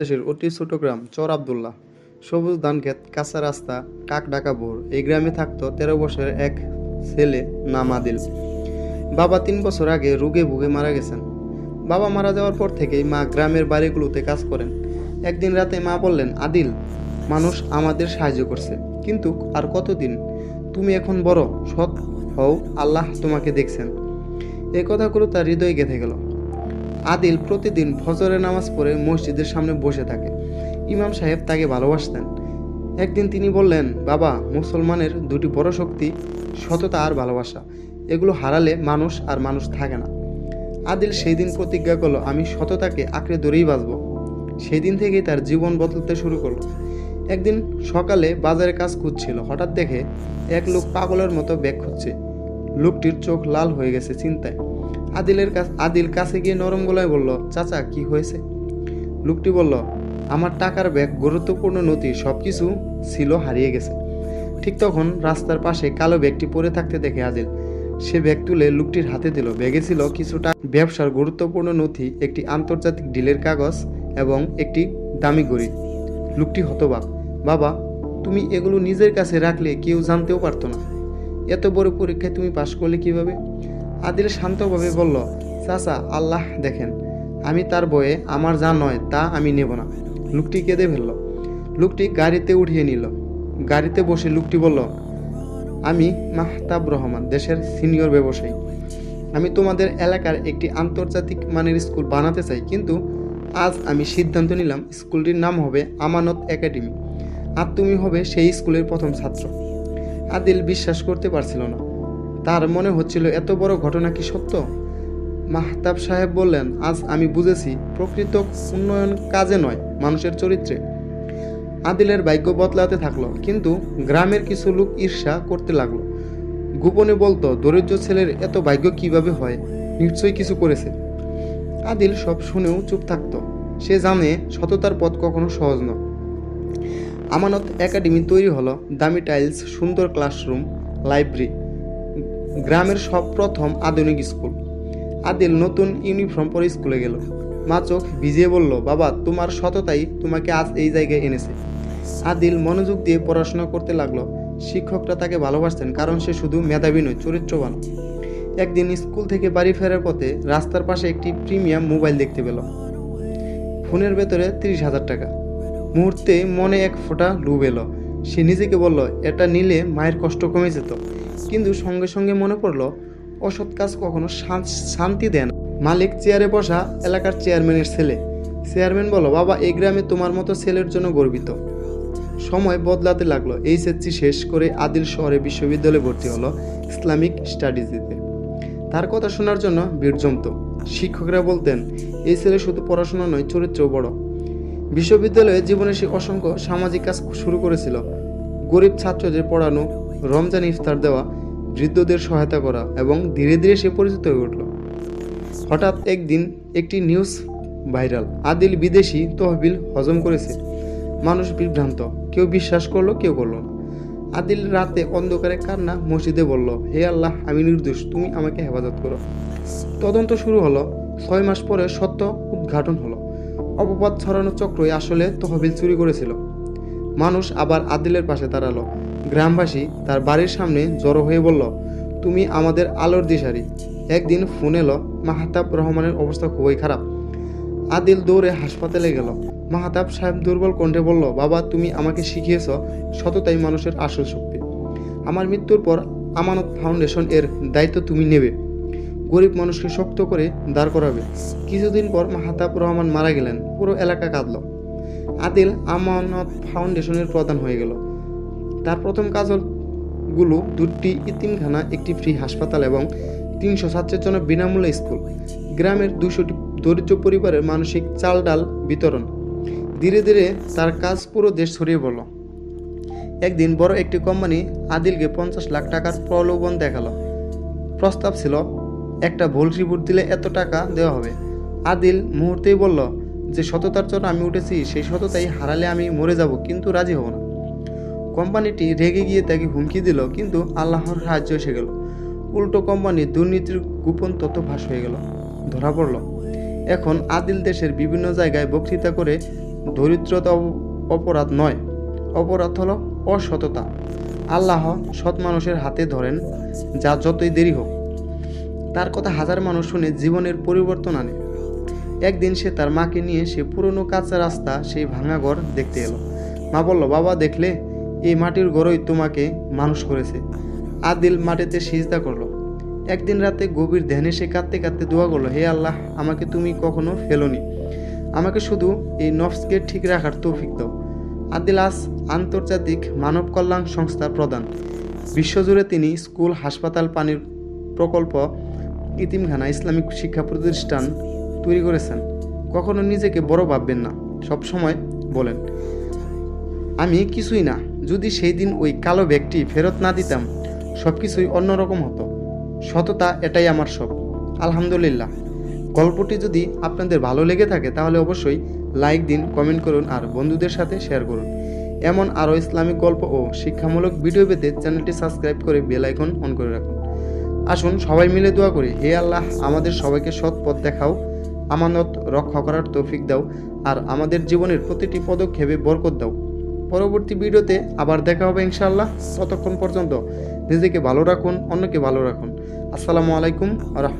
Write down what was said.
দেশের অতি ছোট গ্রাম চর আবদুল্লাহ। সবুজ ধান ক্ষেত, কাঁচা রাস্তা, কাক ডাকা ভোর এই গ্রামে থাকতো তেরো বছরের এক ছেলে নাম আদিল। বাবা তিন বছর আগে রোগে ভুগে মারা গেছেন। বাবা মারা যাওয়ার পর থেকেই মা গ্রামের বাড়িগুলোতে কাজ করেন। একদিন রাতে মা বললেন, আদিল, মানুষ আমাদের সাহায্য করছে, কিন্তু আর কতদিন? তুমি এখন বড়, সৎ হও, আল্লাহ তোমাকে দেখছেন। এই কথাগুলো তার হৃদয়ে গেঁথে গেল। আদিল প্রতিদিন ফজরের নামাজ পড়ে মসজিদের সামনে বসে থাকে। ইমাম সাহেব তাকে ভালোবাসতেন। একদিন তিনি বললেন, বাবা, মুসলমানের দুটি বড় শক্তি, সততা আর ভালোবাসা, এগুলো হারালে মানুষ আর মানুষ থাকে না। আদিল সেই দিন প্রতিজ্ঞা করল, আমি সততাকে আঁকড়ে ধরেই বাঁচব। সেই দিন থেকেই তার জীবন বদলতে শুরু করল। একদিন সকালে বাজারে কাজ খুঁজছিল, হঠাৎ দেখে এক লোক পাগলের মতো ব্যাগ খুঁজছে। লোকটির চোখ লাল হয়ে গেছে চিন্তায়। আদিলের কাছ আদিল কাছে গিয়ে নরম গলায় বলল, চাচা, কি হয়েছে? লোকটি বলল, আমার টাকার ব্যাগ, গুরুত্বপূর্ণ নথি সব কিছু ছিল, হারিয়ে গেছে। ঠিক তখন রাস্তার পাশে কালো ব্যাগটি পড়ে থাকতে দেখে আদিল। সে ব্যাগ তুলে লোকটির হাতে দিল। ব্যাগে ছিল কিছুটা ব্যবসার গুরুত্বপূর্ণ নথি, একটি আন্তর্জাতিক ডিলের কাগজ এবং একটি দামি ঘড়ি। লোকটি হতবাক, বাবা, তুমি এগুলো নিজের কাছে রাখলে কেউ জানতেও পারতো না। এত বড় পরীক্ষায় তুমি পাশ করলে কীভাবে? আদিল শান্তভাবে বলল, চাচা, আল্লাহ দেখেন। আমি তার বয়ে আমার যা নয় তা আমি নেব না। লোকটি কেঁদে ফেলল। লোকটি গাড়িতে উঠিয়ে নিল। গাড়িতে বসে লোকটি বলল, আমি মাহতাব রহমান, দেশের সিনিয়র ব্যবসায়ী। আমি তোমাদের এলাকার একটি আন্তর্জাতিক মানের স্কুল বানাতে চাই, কিন্তু আজ আমি সিদ্ধান্ত নিলাম স্কুলটির নাম হবে আমানত একাডেমি, আর তুমি হবে সেই স্কুলের প্রথম ছাত্র। আদিল বিশ্বাস করতে পারছিল না। তার মনে হচ্ছিল, এত বড় ঘটনা কি সত্য? মাহতাব সাহেব বললেন, আজ আমি বুঝেছি, প্রকৃত উন্নয়ন কাজে নয়, মানুষের চরিত্রে। আদিলের ভাগ্য বদলাতে থাকল, কিন্তু গ্রামের কিছু লোক ঈর্ষা করতে লাগল। গোপনে বলতো, দরিদ্র ছেলের এত ভাগ্য কীভাবে হয়? নিশ্চয়ই কিছু করেছে। আদিল সব শুনেও চুপ থাকতো। সে জানে, সততার পথ কখনো সহজ নয়। আমানত একাডেমি তৈরি হলো, দামি টাইলস, সুন্দর ক্লাসরুম, লাইব্রেরি। গ্রামের সব প্রথম আধুনিক স্কুল। আদিল নতুন ইউনিফর্ম পরে স্কুলে গেল। মা চোখ ভিজিয়ে বলল, বাবা, তোমার সততাই তোমাকে আজ এই জায়গায় এনেছে। আদিল মনোযোগ দিয়ে পড়াশোনা করতে লাগল। শিক্ষকরা তাকে ভালোবাসতেন, কারণ সে শুধু মেধাবী নয়, চরিত্রবান। একদিন স্কুল থেকে বাড়ি ফেরার পথে রাস্তার পাশে একটি প্রিমিয়াম মোবাইল দেখতে পেল। ফোনের ভেতরে তিরিশ হাজার টাকা। মুহূর্তে মনে এক ফোঁটা লুব এলো। সে নিজেকে বলল, এটা নিলে মায়ের কষ্ট কমে যেত কিন্তু সঙ্গে সঙ্গে মনে পড়ল, অসৎ কাজ কখনো শান্তি দেয় না। মালিক চেয়ারে বসা এলাকার চেয়ারম্যানের ছেলে। চেয়ারম্যান বলো বাবা, এই গ্রামে তোমার মতো ছেলের জন্য গর্বিত। সময় বদলাতে লাগল। এইচএসসি শেষ করে আদিল শহরে বিশ্ববিদ্যালয়ে ভর্তি হলো ইসলামিক স্টাডিজেতে তার কথা শোনার জন্য ভিড় শিক্ষকরা বলতেন, এই ছেলে শুধু পড়াশোনা নয়, চরিত্রও বড়। বিশ্ববিদ্যালয়ে জীবনে সে অসংখ্য সামাজিক কাজ শুরু করেছিল। গরিব ছাত্রদের পড়ানো রমজান ইফতার দেওয়া বৃদ্ধদের সহায়তা করা এবং ধীরে ধীরে সে পরিচিত হয়ে উঠল। হঠাৎ একদিন একটি নিউজ ভাইরাল। আদিল বিদেশি তহবিল হজম করেছে। মানুষ বিভ্রান্ত। কেউ বিশ্বাস করল, কেউ করল আদিল রাতে অন্ধকারে কান্না মসজিদে বলল, হে আল্লাহ, আমি নির্দোষ। তুমি আমাকে হেফাজত করো। তদন্ত শুরু হলো। ছয় মাস পরে সত্য উদ্ঘাটন হলো। অপবাদ ছড়ানো চক্রই আসলে তহবিল চুরি করেছিল। মানুষ আবার আদিলের পাশে দাঁড়াল। গ্রামবাসী তার বাড়ির সামনে জড়ো হয়ে বলল, তুমি আমাদের আলোর দিশারি। একদিন ফোন এলো, মাহাতাব রহমানের অবস্থা খুবই খারাপ। আদিল দৌড়ে হাসপাতালে গেল। মাহাতাব সাহেব দুর্বল কণ্ঠে বলল, বাবা, তুমি আমাকে শিখিয়েছ সততাই মানুষের আসল শক্তি। আমার মৃত্যুর পর আমানত ফাউন্ডেশন এর দায়িত্ব তুমি নেবে। গরিব মানুষকে শক্ত করে দাঁড় করাবে। কিছুদিন পর মাহাতাব রহমান মারা গেলেন। পুরো এলাকা কাঁদল। আদিল আমানত ফাউন্ডেশনের প্রধান হয়ে গেল। তার প্রথম কাজগুলো দুটি ইতিমখানা, একটি ফ্রি হাসপাতাল এবং তিনশো ছাত্রের জন্য বিনামূল্যে স্কুল। গ্রামের দুশোটি দরিদ্র পরিবারের মানসিক চাল ডাল বিতরণ। ধীরে ধীরে তার কাজ পুরো দেশ ছড়িয়ে পড়ল। একদিন বড় একটি কোম্পানি আদিলকে পঞ্চাশ লাখ টাকার প্রলোভন দেখাল। প্রস্তাব ছিল, একটা ভুল রিপোর্ট দিলে এত টাকা দেওয়া হবে। আদিল মুহূর্তেই বলল যে সততার জন্য আমি উঠেছি, সেই সততাই হারালে আমি মরে যাব, কিন্তু রাজি হব না। কোম্পানিটি রেগে গিয়ে তাকে হুমকি দিল, কিন্তু আল্লাহর সাহায্য এসে গেল। উল্টো কোম্পানি দুর্নীতির গোপন তথ্য ফাঁস হয়ে গেল, ধরা পড়ল। এখন আদিল দেশের বিভিন্ন জায়গায় বক্তৃতা করে দরিদ্রতা অপরাধ নয়, অপরাধ হলো অসততা। আল্লাহ সৎ মানুষের হাতে ধরেন, যা যতই দেরি হোক। তার কথা হাজার মানুষ শুনে জীবনের পরিবর্তন আনে। একদিন সে তার মাকে নিয়ে সে পুরনো কাঁচা রাস্তা, সেই ভাঙা ঘর দেখতে এলো। মা বলল, বাবা, দেখলে? এই মাটির ঘরই তোমাকে মানুষ করেছে। আদিল মাটিতে সিজদা করল। একদিন রাতে গভীর ধ্যানে সে কাঁদতে কাঁদতে দোয়া করল, হে আল্লাহ, আমাকে তুমি কখনো ফেলোনি। আমাকে শুধু এই নফসকে ঠিক রাখার তৌফিক দাও। আদিল আজ আন্তর্জাতিক মানব কল্যাণ সংস্থার প্রধান। বিশ্বজুড়ে তিনি স্কুল, হাসপাতাল, পানির প্রকল্প, ইতিমখানা, ইসলামিক শিক্ষা প্রতিষ্ঠান তৈরি করেছেন। কখনো নিজেকে বড় ভাববেন না, সব সময় বলেন, আমি কিছুই না, যদি সেই দিন ওই কালো ব্যাগটি ফেরত না দিতাম সব কিছুই অন্যরকম হতো। সততা এটাই আমার সব। আলহামদুলিল্লাহ। গল্পটি যদি আপনাদের ভালো লেগে থাকে, তাহলে অবশ্যই লাইক দিন, কমেন্ট করুন আর বন্ধুদের সাথে শেয়ার করুন। এমন আরও ইসলামিক গল্প ও শিক্ষামূলক ভিডিও পেতে চ্যানেলটি সাবস্ক্রাইব করে বেল আইকন অন করে রাখুন। আসুন সবাই মিলে দোয়া করি, হে আল্লাহ, আমাদের সবাইকে সৎ পথ দেখাও। আমানত রক্ষা করার তৌফিক দাও আর আমাদের জীবনের প্রতিটি পদক্ষেপে বরকত দাও। পরবর্তী ভিডিওতে আবার দেখা হবে ইনশাআল্লাহ। ততক্ষণ পর্যন্ত নিজেকে ভালো রাখুন, অন্যকে ভালো রাখুন। আসসালামু আলাইকুম রহমতুল্লাহ।